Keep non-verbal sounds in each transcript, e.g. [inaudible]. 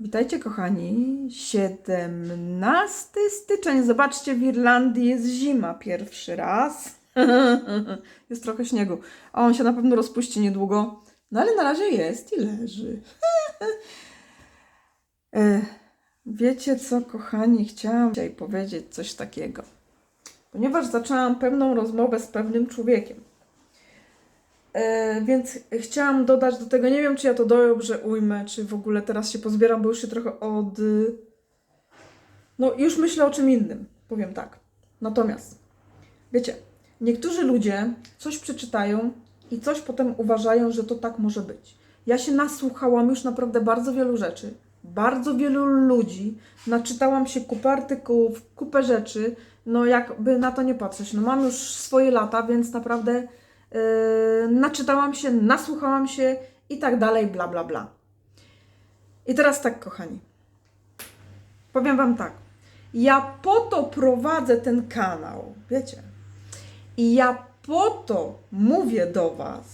Witajcie kochani. 17 styczeń. Zobaczcie, w Irlandii jest zima pierwszy raz. [laughs] jest trochę śniegu. A on się na pewno rozpuści niedługo. No ale na razie jest i leży. [laughs] E, Wiecie co, kochani, chciałam dzisiaj powiedzieć coś takiego. Ponieważ zaczęłam pewną rozmowę z pewnym człowiekiem. E, więc chciałam dodać do tego, nie wiem czy ja to dobrze ujmę, czy w ogóle teraz się pozbieram, bo już się trochę od. No, już myślę o czym innym, powiem tak. Natomiast, wiecie, niektórzy ludzie coś przeczytają i coś potem uważają, że to tak może być. Ja się nasłuchałam już naprawdę bardzo wielu rzeczy, bardzo wielu ludzi, naczytałam się kupę artykułów, kupę rzeczy, no jakby na to nie patrzeć. No mam już swoje lata, więc naprawdę Yy, naczytałam się, nasłuchałam się i tak dalej, bla, bla, bla. I teraz tak, kochani. Powiem Wam tak. Ja po to prowadzę ten kanał, wiecie. I ja po to mówię do Was,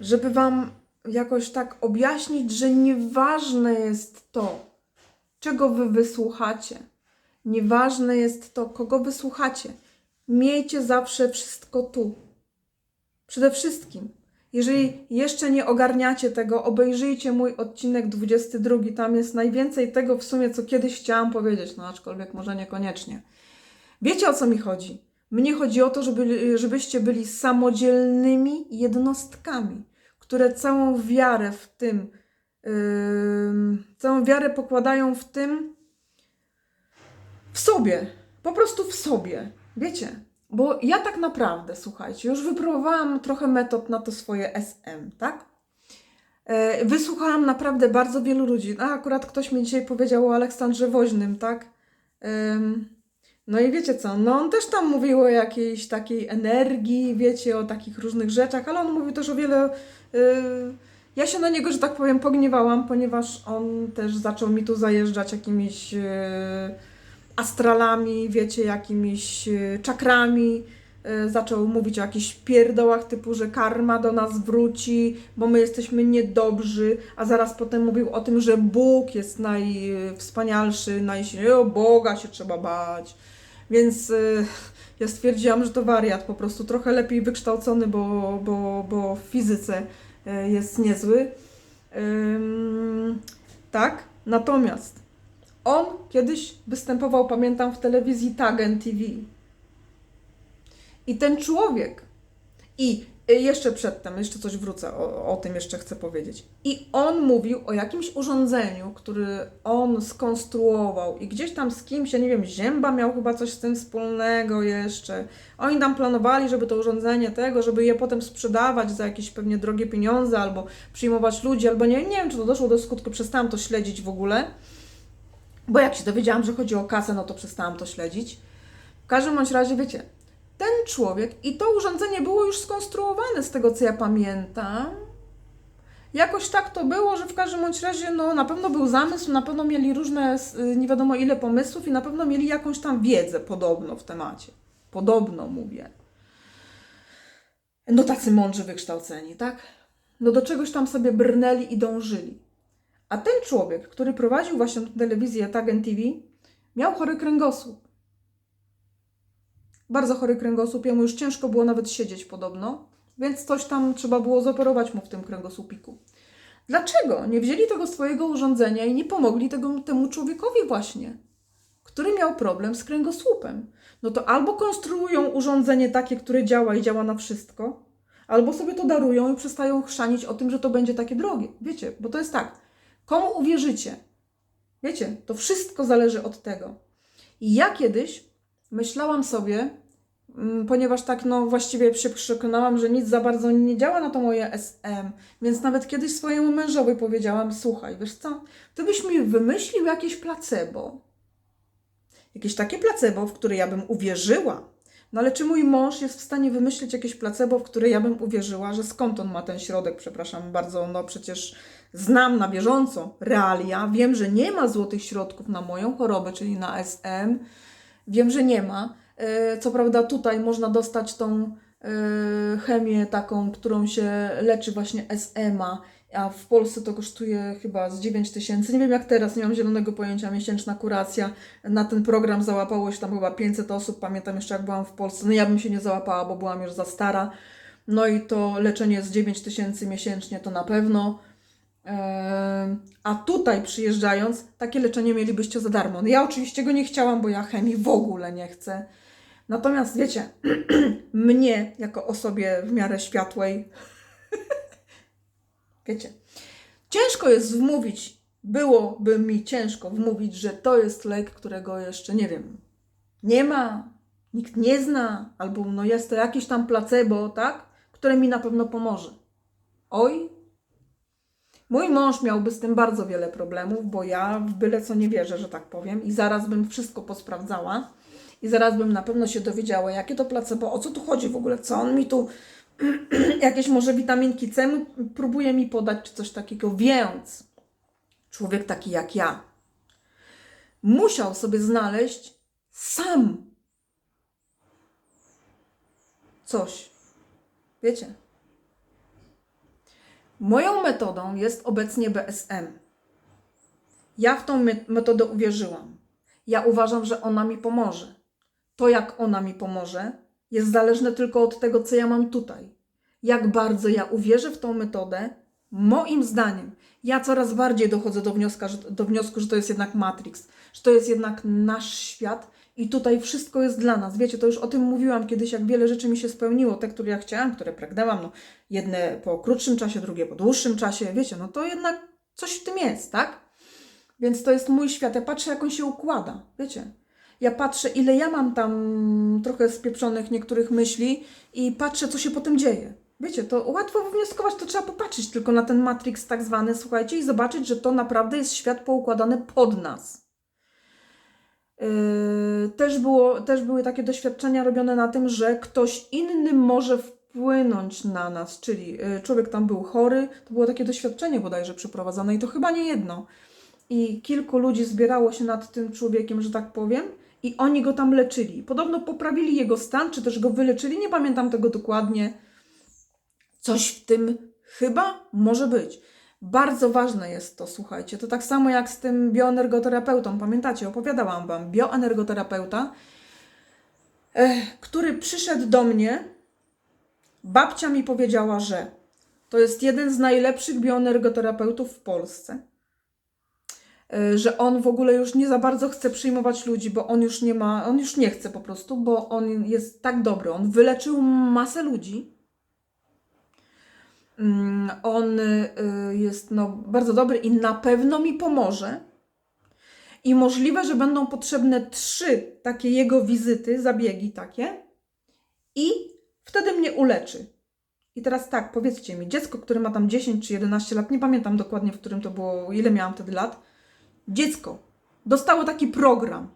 żeby Wam jakoś tak objaśnić, że nieważne jest to, czego Wy wysłuchacie. Nieważne jest to, kogo wysłuchacie. Miejcie zawsze wszystko tu. Przede wszystkim, jeżeli jeszcze nie ogarniacie tego, obejrzyjcie mój odcinek 22. Tam jest najwięcej tego w sumie, co kiedyś chciałam powiedzieć, no aczkolwiek może niekoniecznie. Wiecie o co mi chodzi? Mnie chodzi o to, żeby, żebyście byli samodzielnymi jednostkami, które całą wiarę w tym, yy, całą wiarę pokładają w tym, w sobie, po prostu w sobie. Wiecie, bo ja tak naprawdę, słuchajcie, już wypróbowałam trochę metod na to swoje SM, tak? E, Wysłuchałam naprawdę bardzo wielu ludzi. A akurat ktoś mi dzisiaj powiedział o Aleksandrze Woźnym, tak? No i wiecie co, no on też tam mówił o jakiejś takiej energii, wiecie, o takich różnych rzeczach, ale on mówił też o wiele. y, Ja się na niego, że tak powiem, pogniewałam, ponieważ on też zaczął mi tu zajeżdżać jakimiś y, astralami, wiecie, jakimiś y, czakrami. Y, Zaczął mówić o jakichś pierdołach typu, że karma do nas wróci, bo my jesteśmy niedobrzy, a zaraz potem mówił o tym, że Bóg jest najwspanialszy, najsilniejszy, o Boga się trzeba bać. Więc y, ja stwierdziłam, że to wariat, po prostu trochę lepiej wykształcony, bo, bo, bo w fizyce jest niezły. Tak, natomiast on kiedyś występował, pamiętam, w telewizji Tagen TV. I ten człowiek, i jeszcze przedtem, jeszcze coś wrócę, o, o tym jeszcze chcę powiedzieć. I on mówił o jakimś urządzeniu, który on skonstruował i gdzieś tam z kimś, ja nie wiem, Zięba miał chyba coś z tym wspólnego jeszcze. Oni tam planowali, żeby to urządzenie tego, żeby je potem sprzedawać za jakieś pewnie drogie pieniądze, albo przyjmować ludzi, albo nie, nie wiem, czy to doszło do skutku, przestałam to śledzić w ogóle. Bo jak się dowiedziałam, że chodzi o kasę, no to przestałam to śledzić. W każdym bądź razie, wiecie, ten człowiek i to urządzenie było już skonstruowane z tego, co ja pamiętam. Jakoś tak to było, że w każdym bądź razie, no na pewno był zamysł, na pewno mieli różne, y, nie wiadomo ile pomysłów i na pewno mieli jakąś tam wiedzę podobno w temacie. Podobno mówię. No tacy mądrzy wykształceni, tak? No do czegoś tam sobie brnęli i dążyli. A ten człowiek, który prowadził właśnie tę telewizję Tagen TV, miał chory kręgosłup. Bardzo chory kręgosłup, jemu już ciężko było nawet siedzieć podobno, więc coś tam trzeba było zoperować mu w tym kręgosłupiku. Dlaczego nie wzięli tego swojego urządzenia i nie pomogli tego, temu człowiekowi właśnie, który miał problem z kręgosłupem? No to albo konstruują urządzenie takie, które działa i działa na wszystko, albo sobie to darują i przestają chrzanić o tym, że to będzie takie drogie. Wiecie, bo to jest tak, Komu uwierzycie? Wiecie, to wszystko zależy od tego. I ja kiedyś myślałam sobie, mm, ponieważ tak no właściwie się przekonałam, że nic za bardzo nie działa na to moje SM, więc nawet kiedyś swojemu mężowi powiedziałam, słuchaj, wiesz co, ty byś mi wymyślił jakieś placebo. Jakieś takie placebo, w które ja bym uwierzyła. No ale czy mój mąż jest w stanie wymyślić jakieś placebo, w które ja bym uwierzyła, że skąd on ma ten środek, przepraszam bardzo, no przecież znam na bieżąco realia, wiem, że nie ma złotych środków na moją chorobę, czyli na SM, wiem, że nie ma. E, Co prawda tutaj można dostać tą yy, chemię taką, którą się leczy właśnie SMA, a w Polsce to kosztuje chyba z 9 tysięcy. Nie wiem jak teraz, nie mam zielonego pojęcia, miesięczna kuracja. Na ten program załapało się tam chyba 500 osób, pamiętam jeszcze jak byłam w Polsce. No ja bym się nie załapała, bo byłam już za stara. No i to leczenie z 9 tysięcy miesięcznie to na pewno. A tutaj przyjeżdżając, takie leczenie mielibyście za darmo. No ja oczywiście go nie chciałam, bo ja chemii w ogóle nie chcę. Natomiast wiecie, [clears throat] mnie jako osobie w miarę światłej, [laughs] wiecie, ciężko jest wmówić, byłoby mi ciężko wmówić, że to jest lek, którego jeszcze nie wiem, nie ma, nikt nie zna, albo no jest to jakieś tam placebo, tak, które mi na pewno pomoże. Oj, Mój mąż miałby z tym bardzo wiele problemów, bo ja w byle co nie wierzę, że tak powiem, i zaraz bym wszystko posprawdzała i zaraz bym na pewno się dowiedziała, jakie to placebo, o co tu chodzi w ogóle, co on mi tu, [clears throat] jakieś może witaminki C próbuje mi podać, czy coś takiego. Więc człowiek taki jak ja musiał sobie znaleźć sam coś. Wiecie? Moją metodą jest obecnie BSM. Ja w tą me- metodę uwierzyłam. Ja uważam, że ona mi pomoże. To, jak ona mi pomoże, jest zależne tylko od tego, co ja mam tutaj. Jak bardzo ja uwierzę w tą metodę, moim zdaniem, ja coraz bardziej dochodzę do, wnioska, do wniosku, że to jest jednak Matrix, że to jest jednak nasz świat i tutaj wszystko jest dla nas. Wiecie, to już o tym mówiłam kiedyś, jak wiele rzeczy mi się spełniło, te, które ja chciałam, które pragnęłam, no, jedne po krótszym czasie, drugie po dłuższym czasie, wiecie, no to jednak coś w tym jest, tak? Więc to jest mój świat. Ja patrzę, jak on się układa, wiecie. Ja patrzę, ile ja mam tam trochę spieprzonych niektórych myśli i patrzę, co się potem dzieje. Wiecie, to łatwo wywnioskować, to trzeba popatrzeć tylko na ten Matrix tak zwany, słuchajcie, i zobaczyć, że to naprawdę jest świat poukładany pod nas. Yy, też, było, też były takie doświadczenia robione na tym, że ktoś inny może wpłynąć na nas, czyli yy, człowiek tam był chory, to było takie doświadczenie bodajże przeprowadzone i to chyba nie jedno. I kilku ludzi zbierało się nad tym człowiekiem, że tak powiem, i oni go tam leczyli. Podobno poprawili jego stan, czy też go wyleczyli, nie pamiętam tego dokładnie. Coś w tym chyba może być. Bardzo ważne jest to, słuchajcie. To tak samo jak z tym bioenergoterapeutą. Pamiętacie, opowiadałam Wam. Bioenergoterapeuta, eh, który przyszedł do mnie. Babcia mi powiedziała, że to jest jeden z najlepszych bioenergoterapeutów w Polsce. E, Że on w ogóle już nie za bardzo chce przyjmować ludzi, bo on już nie ma, on już nie chce po prostu, bo on jest tak dobry. On wyleczył masę ludzi. Mm, On y, jest no, bardzo dobry i na pewno mi pomoże. I możliwe, że będą potrzebne trzy takie jego wizyty, zabiegi takie, i wtedy mnie uleczy. I teraz tak, powiedzcie mi, dziecko, które ma tam 10 czy 11 lat, nie pamiętam dokładnie, w którym to było, ile miałam wtedy lat, dziecko dostało taki program,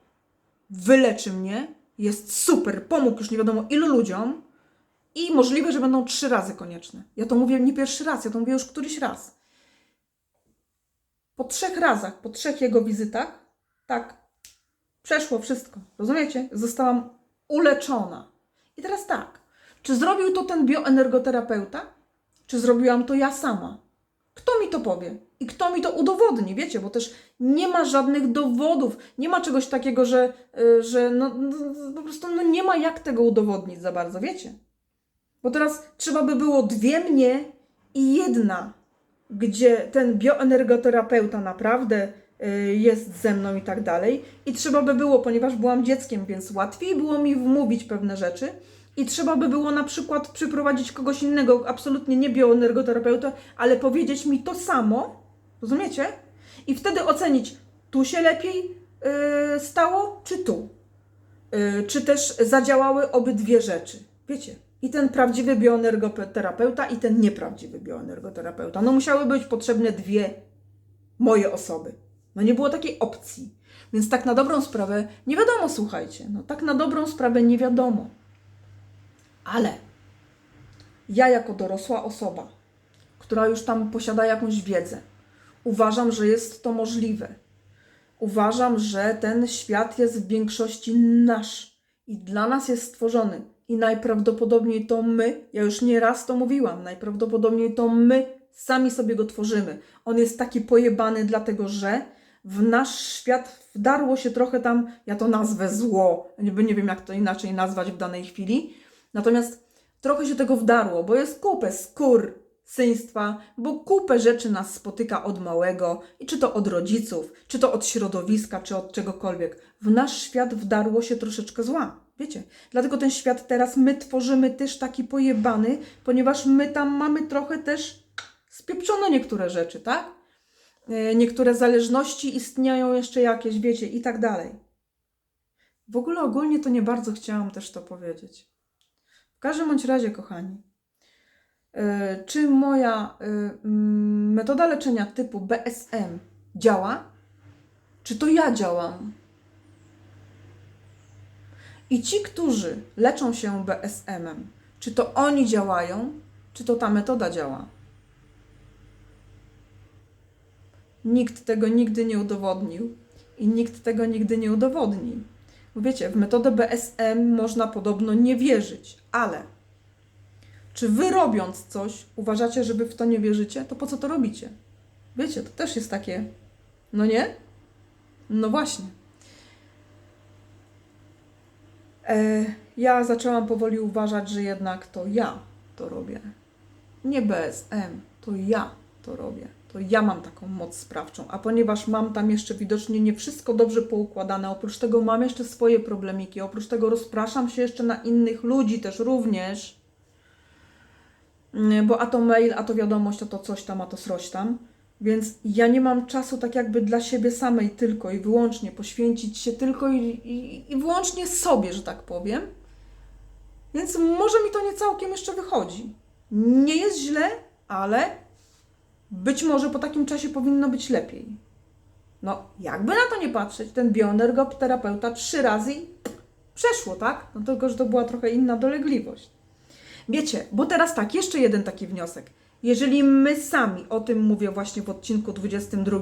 wyleczy mnie, jest super, pomógł już nie wiadomo ilu ludziom, i możliwe, że będą trzy razy konieczne. Ja to mówię nie pierwszy raz, ja to mówię już któryś raz. Po trzech razach, po trzech jego wizytach, tak, przeszło wszystko. Rozumiecie? Zostałam uleczona. I teraz tak, czy zrobił to ten bioenergoterapeuta, czy zrobiłam to ja sama? Kto mi to powie? I kto mi to udowodni, wiecie, bo też nie ma żadnych dowodów, nie ma czegoś takiego, że, y, że no, no, po prostu no, nie ma jak tego udowodnić za bardzo, wiecie. Bo teraz trzeba by było dwie mnie i jedna, gdzie ten bioenergoterapeuta naprawdę y, jest ze mną i tak dalej. I trzeba by było, ponieważ byłam dzieckiem, więc łatwiej było mi wmówić pewne rzeczy. I trzeba by było na przykład przyprowadzić kogoś innego, absolutnie nie bioenergoterapeutę, ale powiedzieć mi to samo, rozumiecie? I wtedy ocenić, tu się lepiej y, stało, czy tu. Y, czy też zadziałały obydwie rzeczy. Wiecie? I ten prawdziwy bioenergoterapeuta, i ten nieprawdziwy bioenergoterapeuta. No musiały być potrzebne dwie moje osoby. No nie było takiej opcji. Więc tak na dobrą sprawę nie wiadomo, słuchajcie. No tak na dobrą sprawę nie wiadomo. Ale ja jako dorosła osoba, która już tam posiada jakąś wiedzę, uważam, że jest to możliwe. Uważam, że ten świat jest w większości nasz i dla nas jest stworzony i najprawdopodobniej to my, ja już nie raz to mówiłam, najprawdopodobniej to my sami sobie go tworzymy. On jest taki pojebany, dlatego że w nasz świat wdarło się trochę tam, ja to nazwę zło, nie, wiem jak to inaczej nazwać w danej chwili, natomiast trochę się tego wdarło, bo jest kupę skór syństwa, bo kupę rzeczy nas spotyka od małego i czy to od rodziców, czy to od środowiska, czy od czegokolwiek. W nasz świat wdarło się troszeczkę zła. Wiecie, dlatego ten świat teraz my tworzymy też taki pojebany, ponieważ my tam mamy trochę też spieprzone niektóre rzeczy, tak? E, Niektóre zależności istnieją jeszcze jakieś, wiecie, i tak dalej. W ogóle ogólnie to nie bardzo chciałam też to powiedzieć. W każdym bądź razie, kochani, e, czy moja e, metoda leczenia typu BSM działa? Czy to ja działam? I ci, którzy leczą się BSM-em, czy to oni działają, czy to ta metoda działa? Nikt tego nigdy nie udowodnił i nikt tego nigdy nie udowodni. Bo wiecie, w metodę BSM można podobno nie wierzyć, ale czy wy robiąc coś uważacie, że wy w to nie wierzycie, to po co to robicie? Wiecie, to też jest takie, no nie? No właśnie. Ja zaczęłam powoli uważać, że jednak to ja to robię. Nie BSM, to ja to robię. To ja mam taką moc sprawczą. A ponieważ mam tam jeszcze widocznie nie wszystko dobrze poukładane, oprócz tego mam jeszcze swoje problemiki, oprócz tego rozpraszam się jeszcze na innych ludzi też również, Mm, bo a to mail, a to wiadomość, a to coś tam, a to sroś tam. Więc ja nie mam czasu tak jakby dla siebie samej tylko i wyłącznie poświęcić się tylko i, i, i wyłącznie sobie, że tak powiem. Więc może mi to nie całkiem jeszcze wychodzi. Nie jest źle, ale być może po takim czasie powinno być lepiej. No, jakby na to nie patrzeć, ten bioenergoterapeuta trzy razy i przeszło, tak? No tylko, że to była trochę inna dolegliwość. Wiecie, bo teraz tak, jeszcze jeden taki wniosek. Jeżeli my sami, o tym mówię właśnie w odcinku 22,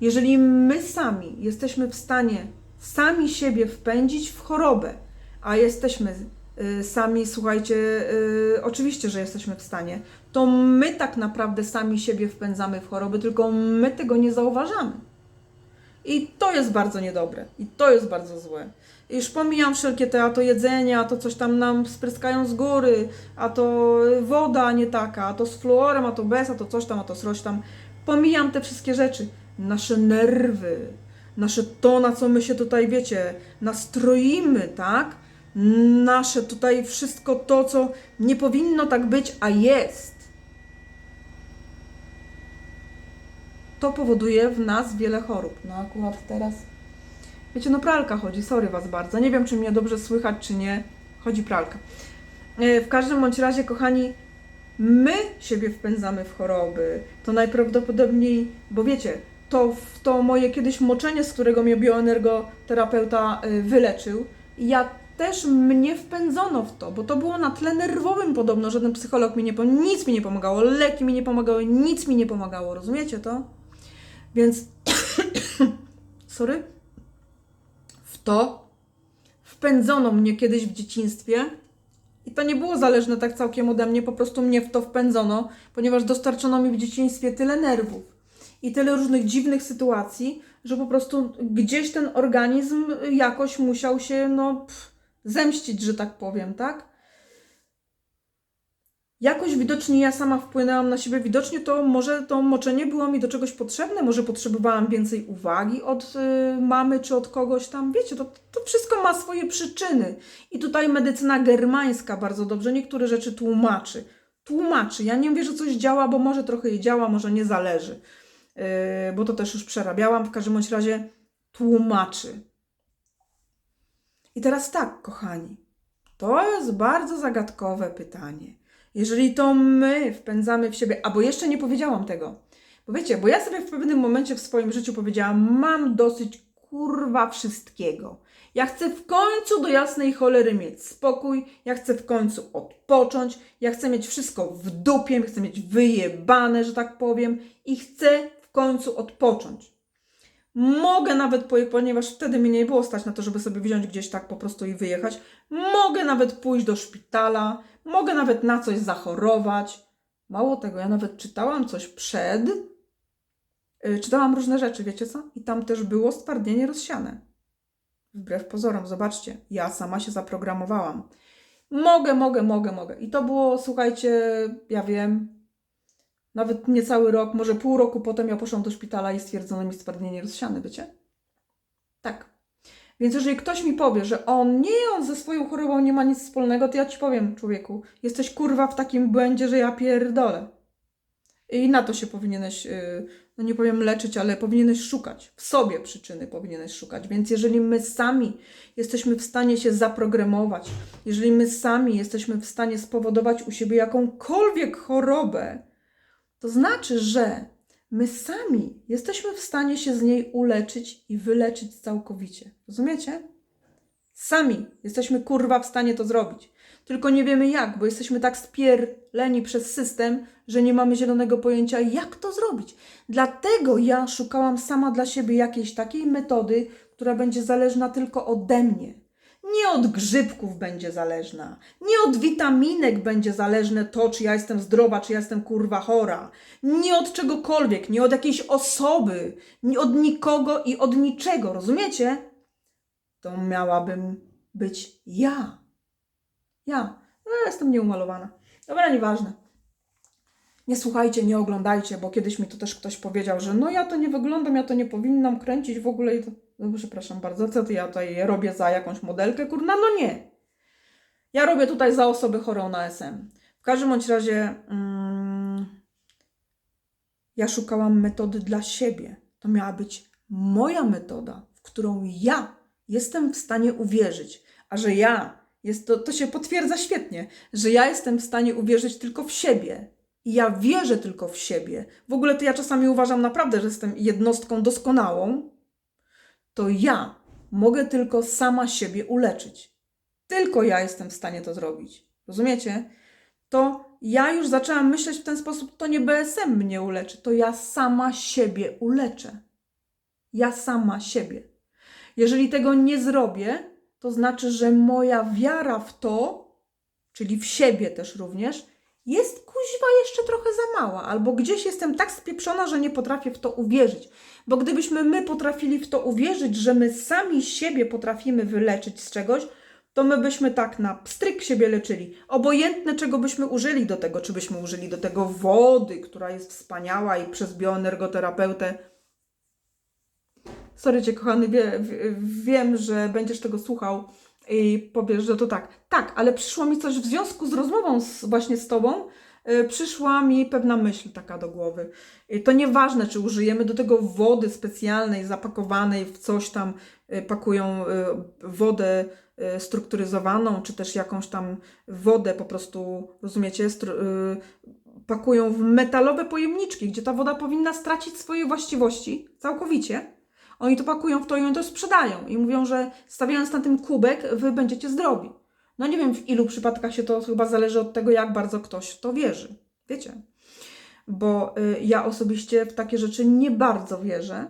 jeżeli my sami jesteśmy w stanie sami siebie wpędzić w chorobę, a jesteśmy y, sami, słuchajcie, y, oczywiście, że jesteśmy w stanie, to my tak naprawdę sami siebie wpędzamy w choroby, tylko my tego nie zauważamy. I to jest bardzo niedobre. I to jest bardzo złe. Już pomijam wszelkie te, a to jedzenie, a to coś tam nam spryskają z góry, a to woda nie taka, a to z fluorem, a to bez, a to coś tam, a to sroś tam. Pomijam te wszystkie rzeczy. Nasze nerwy, nasze to, na co my się tutaj, wiecie, nastroimy, tak? Nasze tutaj wszystko to, co nie powinno tak być, a jest. To powoduje w nas wiele chorób. No akurat teraz Wiecie, no pralka chodzi, sorry Was bardzo. Nie wiem, czy mnie dobrze słychać, czy nie. Chodzi pralka. E, W każdym bądź razie, kochani, my siebie wpędzamy w choroby. To najprawdopodobniej, bo wiecie, to, to moje kiedyś moczenie, z którego mnie bioenergoterapeuta y, wyleczył, ja też mnie wpędzono w to, bo to było na tle nerwowym podobno. Żaden psycholog mi nie pomagał, nic mi nie pomagało, leki mi nie pomagały, nic mi nie pomagało, rozumiecie to? Więc, [coughs] sorry, to wpędzono mnie kiedyś w dzieciństwie i to nie było zależne tak całkiem ode mnie, po prostu mnie w to wpędzono, ponieważ dostarczono mi w dzieciństwie tyle nerwów i tyle różnych dziwnych sytuacji, że po prostu gdzieś ten organizm jakoś musiał się, no, pff, zemścić, że tak powiem, tak? Jakoś widocznie ja sama wpłynęłam na siebie, widocznie to może to moczenie było mi do czegoś potrzebne, może potrzebowałam więcej uwagi od y, mamy czy od kogoś tam, wiecie, to, to wszystko ma swoje przyczyny. I tutaj medycyna germańska bardzo dobrze niektóre rzeczy tłumaczy. Tłumaczy. Ja nie mówię, że coś działa, bo może trochę jej działa, może nie zależy. Yy, bo to też już przerabiałam. W każdym razie tłumaczy. I teraz tak, kochani. To jest bardzo zagadkowe pytanie. Jeżeli to my wpędzamy w siebie, albo jeszcze nie powiedziałam tego, bo wiecie, bo ja sobie w pewnym momencie w swoim życiu powiedziałam, mam dosyć kurwa wszystkiego. Ja chcę w końcu do jasnej cholery mieć spokój, ja chcę w końcu odpocząć, ja chcę mieć wszystko w dupie, chcę mieć wyjebane, że tak powiem, i chcę w końcu odpocząć. Mogę nawet, po- ponieważ wtedy mnie nie było stać na to, żeby sobie wziąć gdzieś tak po prostu i wyjechać, mogę nawet pójść do szpitala, mogę nawet na coś zachorować. Mało tego, ja nawet czytałam coś przed, yy, czytałam różne rzeczy, wiecie co? I tam też było stwardnienie rozsiane. Wbrew pozorom, zobaczcie, ja sama się zaprogramowałam. Mogę, mogę, mogę, mogę. I to było, słuchajcie, ja wiem, nawet niecały rok, może pół roku potem ja poszłam do szpitala i stwierdzono mi stwardnienie rozsiane, wiecie? Tak. Więc jeżeli ktoś mi powie, że on nie, on ze swoją chorobą nie ma nic wspólnego, to ja ci powiem, człowieku, jesteś kurwa w takim błędzie, że ja pierdolę. I na to się powinieneś, yy, no nie powiem leczyć, ale powinieneś szukać. W sobie przyczyny powinieneś szukać. Więc jeżeli my sami jesteśmy w stanie się zaprogramować, jeżeli my sami jesteśmy w stanie spowodować u siebie jakąkolwiek chorobę, to znaczy, że my sami jesteśmy w stanie się z niej uleczyć i wyleczyć całkowicie. Rozumiecie? Sami jesteśmy kurwa w stanie to zrobić. Tylko nie wiemy jak, bo jesteśmy tak spierleni przez system, że nie mamy zielonego pojęcia, jak to zrobić. Dlatego ja szukałam sama dla siebie jakiejś takiej metody, która będzie zależna tylko ode mnie. Nie od grzybków będzie zależna, nie od witaminek będzie zależne to, czy ja jestem zdrowa, czy ja jestem kurwa chora. Nie od czegokolwiek, nie od jakiejś osoby, nie od nikogo i od niczego, rozumiecie? To miałabym być ja. Ja. No, ja jestem nieumalowana. Dobra, nieważne. Nie słuchajcie, nie oglądajcie, bo kiedyś mi to też ktoś powiedział, że no ja to nie wyglądam, ja to nie powinnam kręcić w ogóle i to... No przepraszam bardzo, co to ja tutaj robię za jakąś modelkę, kurna? No nie. Ja robię tutaj za osobę chorą na SM. W każdym bądź razie mm, ja szukałam metody dla siebie. To miała być moja metoda, w którą ja jestem w stanie uwierzyć. A że ja, jest to, to się potwierdza świetnie, że ja jestem w stanie uwierzyć tylko w siebie. I ja wierzę tylko w siebie. W ogóle to ja czasami uważam naprawdę, że jestem jednostką doskonałą. To ja mogę tylko sama siebie uleczyć. Tylko ja jestem w stanie to zrobić. Rozumiecie? To ja już zaczęłam myśleć w ten sposób, to nie BSM mnie uleczy, to ja sama siebie uleczę. Ja sama siebie. Jeżeli tego nie zrobię, to znaczy, że moja wiara w to, czyli w siebie też również, jest kuźwa jeszcze trochę za mała, albo gdzieś jestem tak spieprzona, że nie potrafię w to uwierzyć. Bo gdybyśmy my potrafili w to uwierzyć, że my sami siebie potrafimy wyleczyć z czegoś, to my byśmy tak na pstryk siebie leczyli. Obojętne, czego byśmy użyli do tego, czy byśmy użyli do tego wody, która jest wspaniała i przez bioenergoterapeutę. Sorry cię, kochany, wie, wie, wiem, że będziesz tego słuchał i powiesz, że to tak. Tak, ale przyszło mi coś w związku z rozmową z, właśnie z tobą, przyszła mi pewna myśl taka do głowy. Y, To nieważne, czy użyjemy do tego wody specjalnej, zapakowanej w coś tam, y, pakują wodę strukturyzowaną, czy też jakąś tam wodę po prostu, rozumiecie, pakują w metalowe pojemniczki, gdzie ta woda powinna stracić swoje właściwości całkowicie. Oni to pakują w to i oni to sprzedają i mówią, że stawiając na tym kubek, wy będziecie zdrowi. No nie wiem w ilu przypadkach się to chyba zależy od tego, jak bardzo ktoś w to wierzy. Wiecie? Bo y, ja osobiście w takie rzeczy nie bardzo wierzę.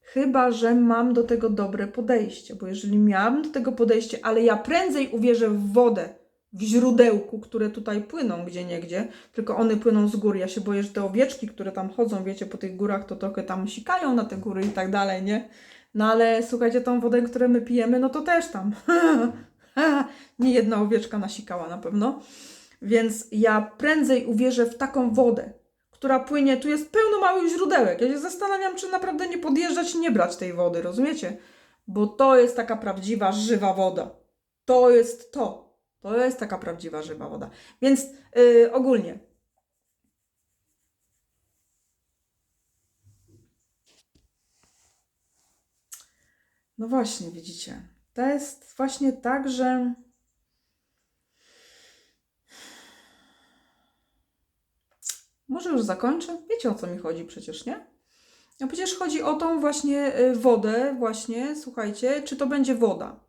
Chyba, że mam do tego dobre podejście, bo jeżeli miałabym do tego podejście, ale ja prędzej uwierzę w wodę, w źródełku, które tutaj płyną gdzie niegdzie, tylko one płyną z gór. Ja się boję, że te owieczki, które tam chodzą, wiecie, po tych górach, to trochę tam sikają na te góry i tak dalej, nie? No ale słuchajcie, tą wodę, którą my pijemy, no to też tam. [laughs] [laughs] nie jedna owieczka nasikała na pewno. Więc ja prędzej uwierzę w taką wodę, która płynie. Tu jest pełno małych źródełek. Ja się zastanawiam, czy naprawdę nie podjeżdżać nie brać tej wody, rozumiecie? Bo to jest taka prawdziwa, żywa woda. To jest to. To jest taka prawdziwa, żywa woda. Więc yy, ogólnie. No właśnie, widzicie. To jest właśnie tak, że. Może już zakończę? Wiecie o co mi chodzi przecież, nie? No przecież chodzi o tą właśnie y, wodę, właśnie, słuchajcie, czy to będzie woda.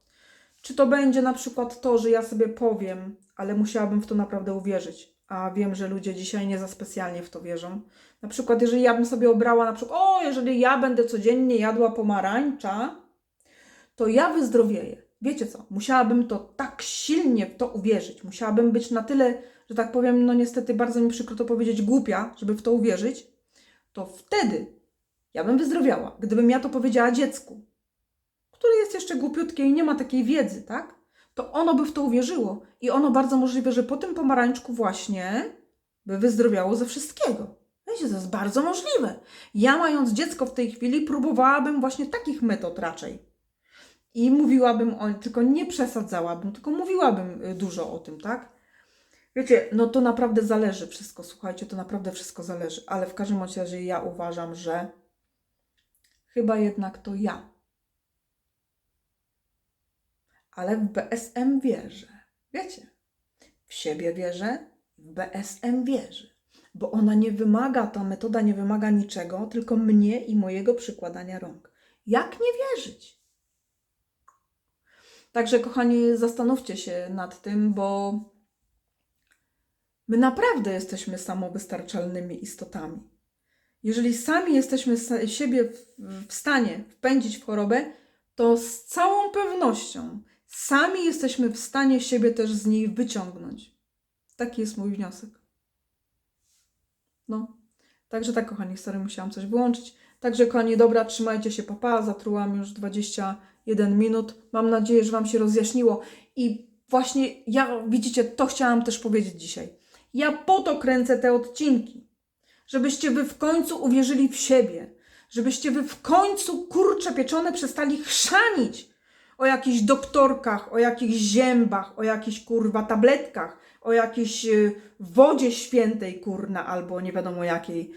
Czy to będzie na przykład to, że ja sobie powiem, ale musiałabym w to naprawdę uwierzyć. a wiem, że ludzie dzisiaj nie za specjalnie w to wierzą. Na przykład, jeżeli ja bym sobie obrała, na przykład, o, jeżeli ja będę codziennie jadła pomarańcza, to ja wyzdrowieję. Wiecie co? Musiałabym to tak silnie w to uwierzyć. Musiałabym być na tyle, że tak powiem, no niestety bardzo mi przykro to powiedzieć, głupia, żeby w to uwierzyć. To wtedy ja bym wyzdrowiała. Gdybym ja to powiedziała dziecku, które jest jeszcze głupiutkie i nie ma takiej wiedzy, tak? To ono by w to uwierzyło i ono bardzo możliwe, że po tym pomarańczku właśnie by wyzdrowiało ze wszystkiego. Wiecie, to jest bardzo możliwe. Ja mając dziecko w tej chwili próbowałabym właśnie takich metod raczej. I mówiłabym o tylko nie przesadzałabym, tylko mówiłabym y, dużo o tym, tak? Wiecie, no to naprawdę zależy wszystko, słuchajcie, to naprawdę wszystko zależy, ale w każdym razie ja uważam, że chyba jednak to ja. Ale w BSM wierzę. Wiecie, w siebie wierzę, w BSM wierzę, bo ona nie wymaga, ta metoda nie wymaga niczego, tylko mnie i mojego przykładania rąk. Jak nie wierzyć? Także, kochani, zastanówcie się nad tym, bo my naprawdę jesteśmy samowystarczalnymi istotami. Jeżeli sami jesteśmy siebie w, stanie wpędzić w chorobę, to z całą pewnością sami jesteśmy w stanie siebie też z niej wyciągnąć. Taki jest mój wniosek. No. Także tak, kochani, sorry, musiałam coś wyłączyć. Także, kochani, dobra, trzymajcie się, papa. Zatrułam już 21 minut. Mam nadzieję, że Wam się rozjaśniło. I właśnie ja, widzicie, to chciałam też powiedzieć dzisiaj. Ja po to kręcę te odcinki, żebyście Wy w końcu uwierzyli w siebie. Żebyście Wy w końcu, kurcze pieczone, przestali chrzanić o jakichś doktorkach, o jakichś ziębach, o jakichś kurwa tabletkach, o jakiejś y, wodzie świętej, kurna, albo nie wiadomo jakiej.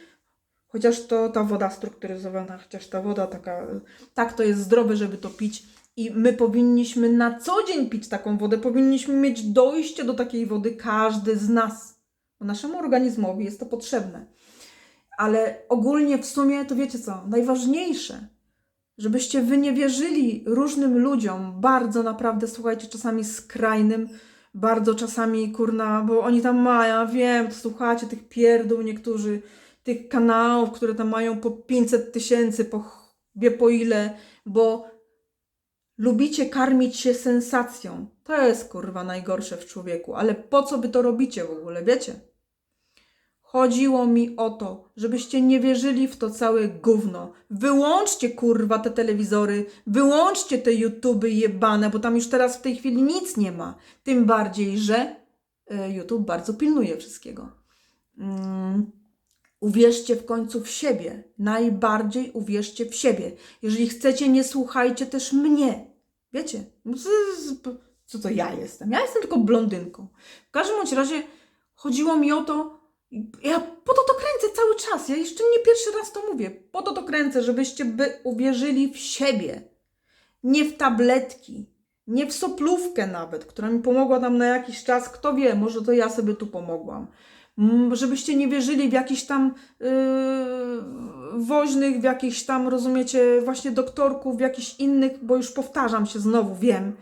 Chociaż to ta woda strukturyzowana, chociaż ta woda taka, tak to jest zdrowe, żeby to pić. I my powinniśmy na co dzień pić taką wodę, powinniśmy mieć dojście do takiej wody, każdy z nas. Bo naszemu organizmowi jest to potrzebne. Ale ogólnie w sumie to wiecie co, najważniejsze, żebyście wy nie wierzyli różnym ludziom, bardzo naprawdę, słuchajcie, czasami skrajnym, bardzo czasami, kurna, bo oni tam mają, wiem, słuchacie tych pierdół niektórzy, tych kanałów, które tam mają po 500 tysięcy, po wie po ile, bo lubicie karmić się sensacją. To jest, kurwa, najgorsze w człowieku, ale po co wy to robicie w ogóle, wiecie? Chodziło mi o to, żebyście nie wierzyli w to całe gówno. Wyłączcie kurwa te telewizory, wyłączcie te YouTuby jebane, bo tam już teraz w tej chwili nic nie ma. Tym bardziej, że e, YouTube bardzo pilnuje wszystkiego. Mm. Uwierzcie w końcu w siebie. Najbardziej uwierzcie w siebie. Jeżeli chcecie, nie słuchajcie też mnie. Wiecie? No co, to ja jestem? Ja jestem tylko blondynką. W każdym bądź razie chodziło mi o to, ja po to to kręcę cały czas. Ja jeszcze nie pierwszy raz to mówię. Po to to kręcę, żebyście by uwierzyli w siebie. Nie w tabletki, nie w soplówkę nawet, która mi pomogła tam na jakiś czas. Kto wie, może to ja sobie tu pomogłam. Żebyście nie wierzyli w jakichś tam yy, woźnych, w jakichś tam, rozumiecie, właśnie doktorków, w jakichś innych, bo już powtarzam się znowu, wiem,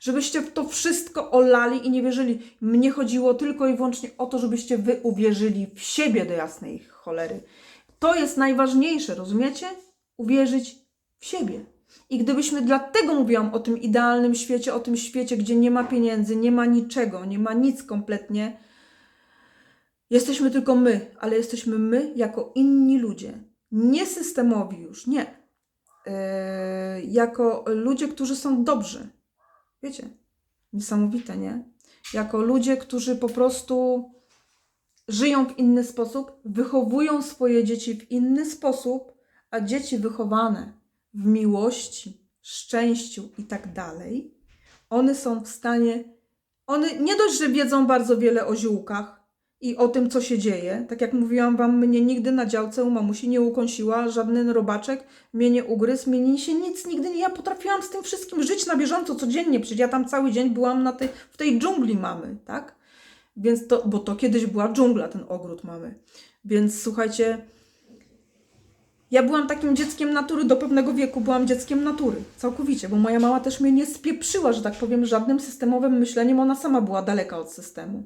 żebyście to wszystko olali i nie wierzyli. Mnie chodziło tylko i wyłącznie o to, żebyście wy uwierzyli w siebie do jasnej cholery. To jest najważniejsze, rozumiecie? Uwierzyć w siebie. I gdybyśmy, dlatego mówiłam o tym idealnym świecie, o tym świecie, gdzie nie ma pieniędzy, nie ma niczego, nie ma nic kompletnie, jesteśmy tylko my, ale jesteśmy my jako inni ludzie. Nie systemowi już, nie. Yy, jako ludzie, którzy są dobrzy. Wiecie, niesamowite, nie? Jako ludzie, którzy po prostu żyją w inny sposób, wychowują swoje dzieci w inny sposób, a dzieci wychowane w miłości, szczęściu i tak dalej, one są w stanie, one nie dość, że wiedzą bardzo wiele o ziółkach i o tym, co się dzieje. Tak jak mówiłam wam, mnie nigdy na działce u mamusi nie ukąsiła żaden robaczek, mnie nie ugryzł, mnie się nic nigdy nie... Ja potrafiłam z tym wszystkim żyć na bieżąco, codziennie, przecież ja tam cały dzień byłam na tej, w tej dżungli mamy, tak? Więc to, bo to kiedyś była dżungla, ten ogród mamy. Więc słuchajcie, ja byłam takim dzieckiem natury, do pewnego wieku byłam dzieckiem natury, całkowicie, bo moja mama też mnie nie spieprzyła, że tak powiem, żadnym systemowym myśleniem, ona sama była daleka od systemu.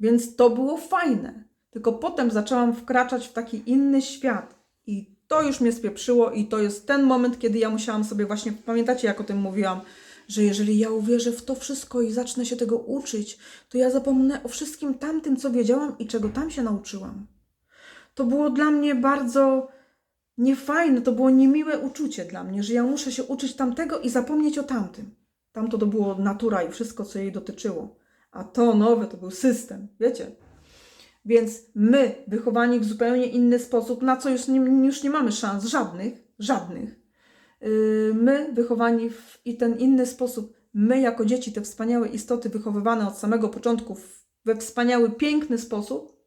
Więc to było fajne. Tylko potem zaczęłam wkraczać w taki inny świat. I to już mnie spieprzyło, i to jest ten moment, kiedy ja musiałam sobie właśnie, pamiętacie, jak o tym mówiłam, że jeżeli ja uwierzę w to wszystko i zacznę się tego uczyć, to ja zapomnę o wszystkim tamtym, co wiedziałam i czego tam się nauczyłam. To było dla mnie bardzo niefajne, to było niemiłe uczucie dla mnie, że ja muszę się uczyć tamtego i zapomnieć o tamtym. Tamto to było natura i wszystko, co jej dotyczyło. A to nowe to był system, wiecie? Więc my, wychowani w zupełnie inny sposób, na co już nie, już nie mamy szans, żadnych, żadnych, yy, my, wychowani w i ten inny sposób, my jako dzieci, te wspaniałe istoty wychowywane od samego początku we wspaniały, piękny sposób,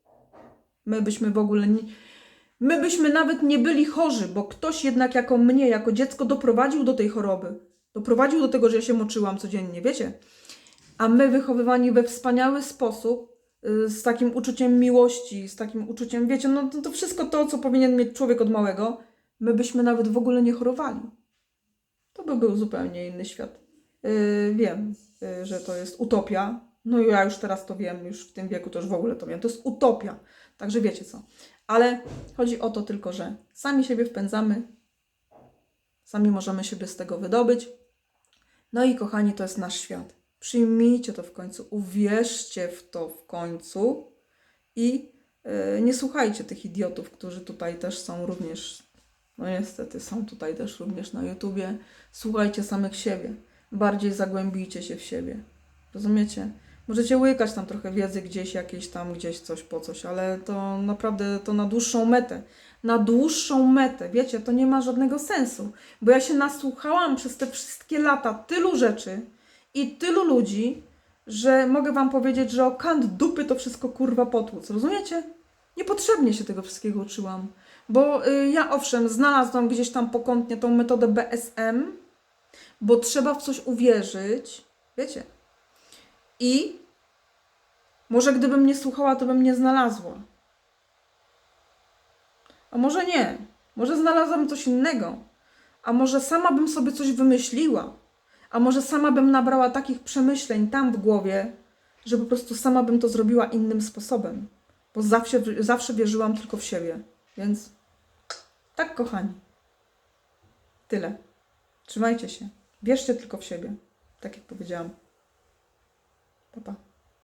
my byśmy w ogóle nie, my byśmy nawet nie byli chorzy, bo ktoś jednak jako mnie, jako dziecko doprowadził do tej choroby. Doprowadził do tego, że ja się moczyłam codziennie, wiecie? A my wychowywani we wspaniały sposób, y, z takim uczuciem miłości, z takim uczuciem, wiecie, no to, wszystko to, co powinien mieć człowiek od małego, my byśmy nawet w ogóle nie chorowali. To by był zupełnie inny świat. Yy, wiem, yy, że to jest utopia. No ja już teraz to wiem, już w tym wieku już w ogóle to wiem. To jest utopia. Także wiecie co. Ale chodzi o to tylko, że sami siebie wpędzamy, sami możemy siebie z tego wydobyć. No i kochani, to jest nasz świat. Przyjmijcie to w końcu, uwierzcie w to w końcu i yy, nie słuchajcie tych idiotów, którzy tutaj też są również, no niestety są tutaj też również na YouTubie. Słuchajcie samych siebie. Bardziej zagłębijcie się w siebie. Rozumiecie? Możecie łykać tam trochę wiedzy gdzieś, jakieś tam, gdzieś coś po coś, ale to naprawdę to na dłuższą metę. Na dłuższą metę, wiecie, to nie ma żadnego sensu, bo ja się nasłuchałam przez te wszystkie lata tylu rzeczy i tylu ludzi, że mogę Wam powiedzieć, że o kant dupy to wszystko kurwa potłuc, rozumiecie? Niepotrzebnie się tego wszystkiego uczyłam, bo y, ja owszem, znalazłam gdzieś tam pokątnie tą metodę BSM, bo trzeba w coś uwierzyć, wiecie, i może gdybym nie słuchała, to bym nie znalazła. A może nie. Może znalazłam coś innego. A może sama bym sobie coś wymyśliła. A może sama bym nabrała takich przemyśleń tam w głowie, że po prostu sama bym to zrobiła innym sposobem. Bo zawsze, zawsze wierzyłam tylko w siebie. Więc tak, kochani. Tyle. Trzymajcie się. Wierzcie tylko w siebie. Tak jak powiedziałam. Pa, pa.